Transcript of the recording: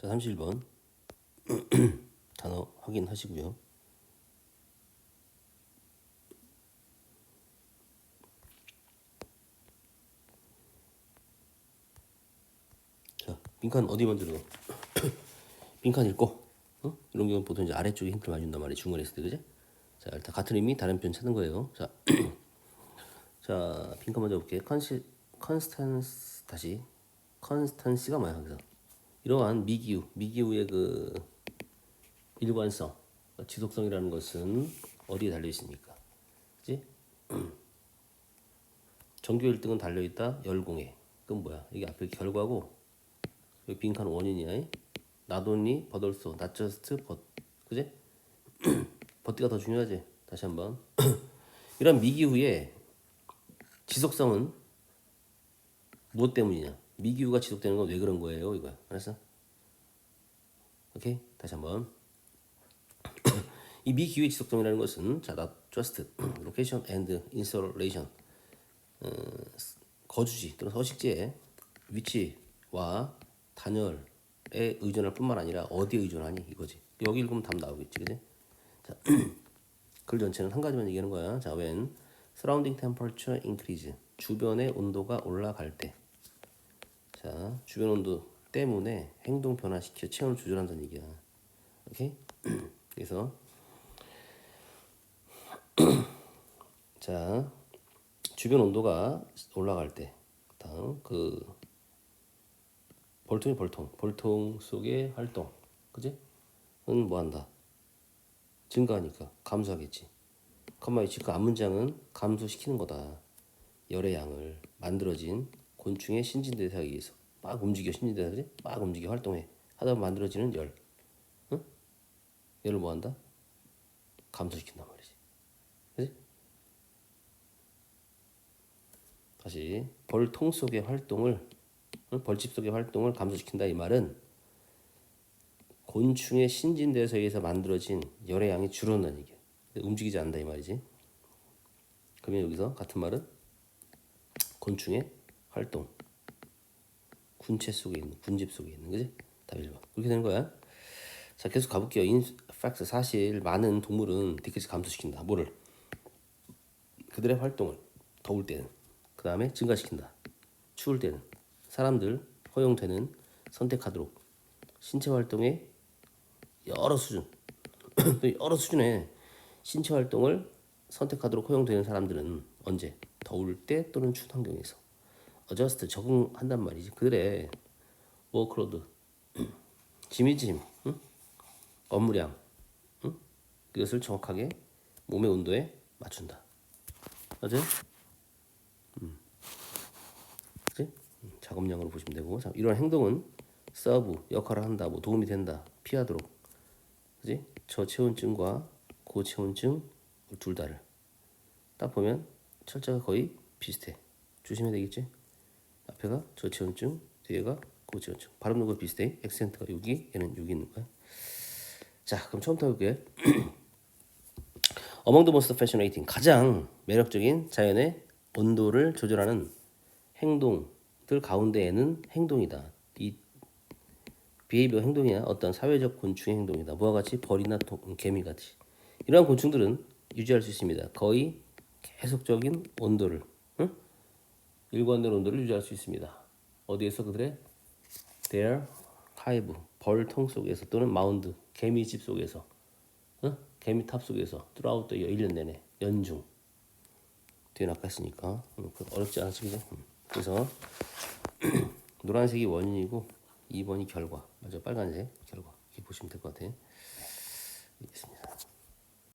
자, 31번. 단어 확인하시고요. 자, 빈칸 어디 읽어? 빈칸 읽고, 어? 이런 경우는 보통 이제 아래쪽에 힌트를 많이 준단 말이에요. 있을 때, 그지? 자, 일단 같은 의미 다른 표현 찾는 거예요. 자, 자, 빈칸 먼저 볼게요. 컨시, 컨스탄스 다시 컨스탄시가 뭐야 여기서? 이러한 미기후, 미기후의 그 일관성, 지속성이라는 것은 어디에 달려 있습니까? 그지? 정규 1등은 달려 있다 열공에. 그건 뭐야? 이게 앞에 결과고 여기 빈칸 원인이야. 나돈니 버덜소, 나저스트 버, 그지? 버티가 더 중요하지. 다시 한번. 이런 미기후의 지속성은 무엇 때문이냐? 미기후가 지속되는 건 왜 그런 거예요? 이거야. 알았어? 오케이. 다시 한번. 이 미기후의 지속성이라는 것은 자, not just location and 어, 거주지 또는 서식지의 위치와 단열에 의존할 뿐만 아니라 어디에 의존하니 이거지. 여기 읽으면 답 나오겠지, 그지? 자, 글 전체는 한 가지만 얘기하는 거야. 자, when surrounding temperature increase 주변의 온도가 올라갈 때, 자, 주변 온도 때문에 행동 변화시켜 체온을 조절한다는 얘기야. 오케이? 그래서 자, 주변 온도가 올라갈 때, 다음 그 벌통이 벌통, 벌통 속의 활동, 그지? 은 뭐 한다? 증가하니까 감소하겠지. 컴마 위치 그 앞 문장은 감소시키는 거다. 열의 양을 만들어진 곤충의 신진대사에 의해서 막 움직여 신진대사들이 막 움직여 활동해 하다 보면 만들어지는 열. 응? 열을 뭐한다? 감소시킨단 말이지. 그지? 다시 벌통 속의 활동을 응? 벌집 속의 활동을 감소시킨다 이 말은 곤충의 신진대사에 의해서 만들어진 열의 양이 줄어든다는 얘기야. 움직이지 않는다 이 말이지. 그러면 여기서 같은 말은 곤충의 활동, 군체 속에 있는 군집 속에 있는 거지. 답 1번. 그렇게 되는 거야. 자 계속 가볼게요. In fact 사실 많은 동물은 디크리스 감소시킨다. 뭐를? 그들의 활동을 더울 때는 그 다음에 증가시킨다. 추울 때는 사람들 허용되는 선택하도록 신체 활동의 여러 수준 또 여러 수준의 신체 활동을 선택하도록 허용되는 사람들은 언제 더울 때 또는 추운 환경에서 어저스트 적응한단 말이지 그들의 워크로드 짐이 짐 응? 업무량 응? 그것을 정확하게 몸의 온도에 맞춘다 맞지? 음. 그치? 음, 작업량으로 보시면 되고 자, 이런 행동은 서브 역할을 한다 뭐 도움이 된다 피하도록 그지 저체온증과 고체온증 둘 다를 딱 보면 철자가 거의 비슷해 조심해야 되겠지 앞에가 저체온증 뒤에가 고체온증. 발음 누가 비슷해? 액센트가 여기 얘는 여기 있는 거야. 자 그럼 처음부터 해볼게. Among the most fascinating 가장 매력적인 자연의 온도를 조절하는 행동들 가운데에는 행동이다. 이 비헤이비어 행동이야? 어떤 사회적 곤충의 행동이다. 뭐와 같이? 벌이나 도, 개미 같이. 이러한 곤충들은 유지할 수 있습니다. 거의 계속적인 온도를. 응? 일관된 온도를 유지할 수 있습니다. 어디에서 그들의 their hive 벌통 속에서 또는 마운드 개미집 속에서 응? 개미 탑 속에서 throughout the year 1년 내내 연중 뒤에 했으니까 응, 그 어렵지 그죠? 응. 그래서 노란색이 원인이고 2번이 결과 맞아 빨간색 결과 이렇게 보시면 될 것 같아요 알겠습니다